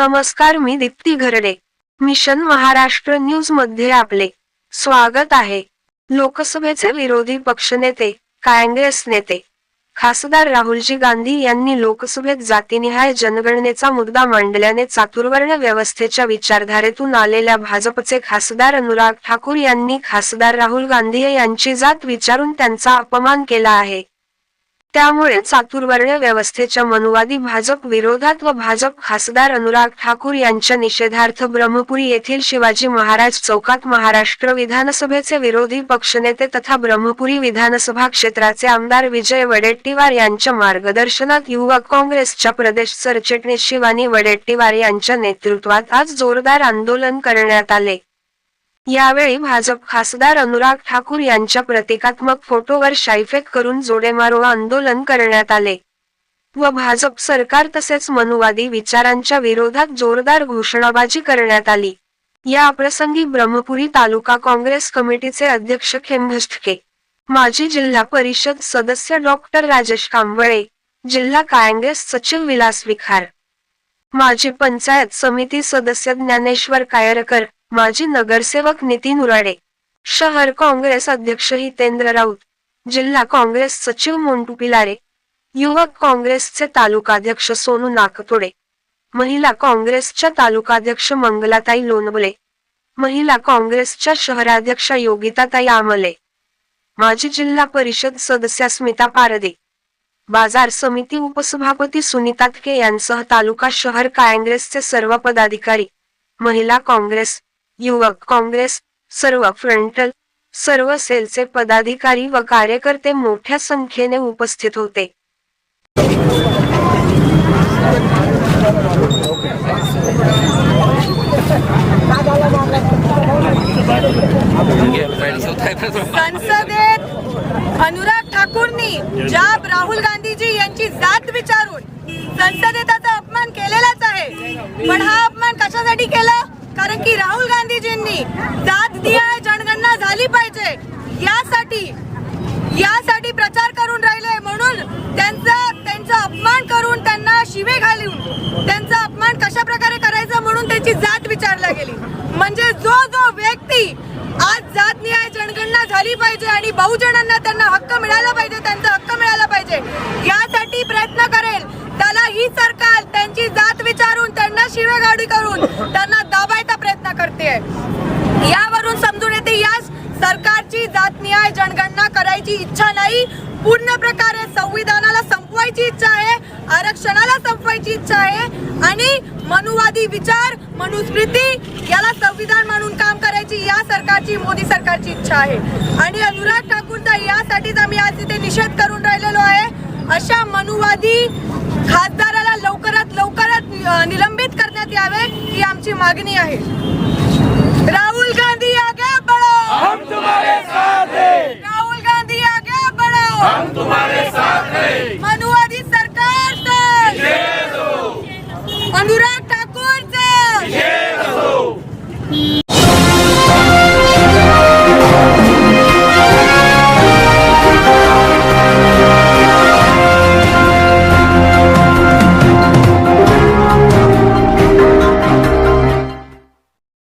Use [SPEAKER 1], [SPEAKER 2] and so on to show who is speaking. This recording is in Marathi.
[SPEAKER 1] नमस्कार मी दीप्ती घरडे. मिशन महाराष्ट्र न्यूजमध्ये आपले स्वागत आहे. लोकसभेचे विरोधी पक्षनेते काँग्रेस नेते खासदार राहुलजी गांधी यांनी लोकसभेत जातीनिहाय जनगणनेचा मुद्दा मांडल्याने चातुर्वर्ण व्यवस्थेच्या विचारधारेतून आलेल्या भाजपचे खासदार अनुराग ठाकूर यांनी खासदार राहुल गांधी यांची जात विचारून त्यांचा अपमान केला आहे. त्यामुळे चातुर्वर्ण व्यवस्थेच्या मनुवादी भाजप विरोधात व भाजप खासदार अनुराग ठाकूर यांच्या निषेधार्थ ब्रह्मपुरी येथील शिवाजी महाराज चौकात महाराष्ट्र विधानसभेचे विरोधी पक्षनेते तथा ब्रह्मपुरी विधानसभा क्षेत्राचे आमदार विजय वडेट्टीवार यांच्या मार्गदर्शनात युवक काँग्रेसच्या प्रदेश सरचिटणीस शिवानी वडेट्टीवार यांच्या नेतृत्वात आज जोरदार आंदोलन करण्यात आले. यावेळी भाजप खासदार अनुराग ठाकूर यांच्या प्रतिकात्मक फोटोवर शाईफेक करून जोडेमारो आंदोलन करण्यात आले. व भाजप सरकार तसेच मनुवादी विचारांच्या विरोधात जोरदार घोषणाबाजी करण्यात आली. या प्रसंगी ब्रह्मपुरी तालुका काँग्रेस कमिटीचे अध्यक्ष खेमभष्टके माजी जिल्हा परिषद सदस्य डॉक्टर राजेश कांबळे जिल्हा काँग्रेस सचिव विलास विखार माजी पंचायत समिती सदस्य ज्ञानेश्वर कायरकर माजी नगरसेवक नितीन उराडे. शहर काँग्रेस अध्यक्ष हितेंद्र राऊत. जिल्हा काँग्रेस सचिव मोंटू पिलारे. युवक काँग्रेसचे तालुकाध्यक्ष सोनू नाकतोडे. महिला काँग्रेसच्या तालुकाध्यक्ष मंगलाताई लोणबले महिला काँग्रेसच्या शहराध्यक्षा योगिताताई आमले. माजी जिल्हा परिषद सदस्या स्मिता पारदे. बाजार समिती उपसभापती सुनीता यांसह तालुका शहर काँग्रेसचे सर्व पदाधिकारी. महिला काँग्रेस युवक काँग्रेस सर्व फ्रंटल सर्व सेलचे पदाधिकारी व कार्यकर्ते मोठ्या संख्येने उपस्थित होते.
[SPEAKER 2] संसदेत अनुराग ठाकूरनी जाब राहुल गांधीजी यांची जात विचारून संसदेत त्याचा अपमान केलेलाच आहे. पण हा अपमान कशासाठी केला? कारण की राहुल गांधीजींनी जात निहाय जनगणना झाली पाहिजे. यासाठी यासाठी प्रचार करून राहिले म्हणून त्यांचा त्यांचा अपमान करून त्यांना शिवे घालून त्यांचा अपमान कशा प्रकारे करायचा म्हणून त्यांची जात विचारला गेली. म्हणजे जो जो व्यक्ती आज जात निहाय जनगणना झाली पाहिजे आणि बहुजनांना त्यांना हक्क मिळाला पाहिजे त्यांचा हक्क मिळाला पाहिजे यासाठी प्रयत्न करेल. त्याला ही सरकार त्यांची जात विचारून त्यांना शिवेगाडी करून त्यांना दाबा प्रयत्न करते यावरून समजून येते या सरकारची जनगणना करायची इच्छा नाही. पूर्ण प्रकारे संविधानाला संपवायची इच्छा आहे आरक्षणाला संपवायची इच्छा आहे आणि मनुवादी विचार मनुस्मृती याला संविधान म्हणून काम करायची या सरकारची मोदी सरकारची इच्छा आहे. आणि अनुराग ठाकूरचा यासाठीच आम्ही आज इथे निषेध करून राहिलेलो आहे. अशा मनुवादी खासदाराला लवकरात लवकरात निलंबित करण्यात यावे ही आमची मागणी आहे. राहुल गांधी आगे बढ़ो
[SPEAKER 3] हम तुम्हारे साथ हैं
[SPEAKER 2] राहुल गांधी आगे बढ़ो
[SPEAKER 3] हम तुम्हारे साथ हैं।
[SPEAKER 2] मनुवादी सरकार से अनुराग ठाकूर से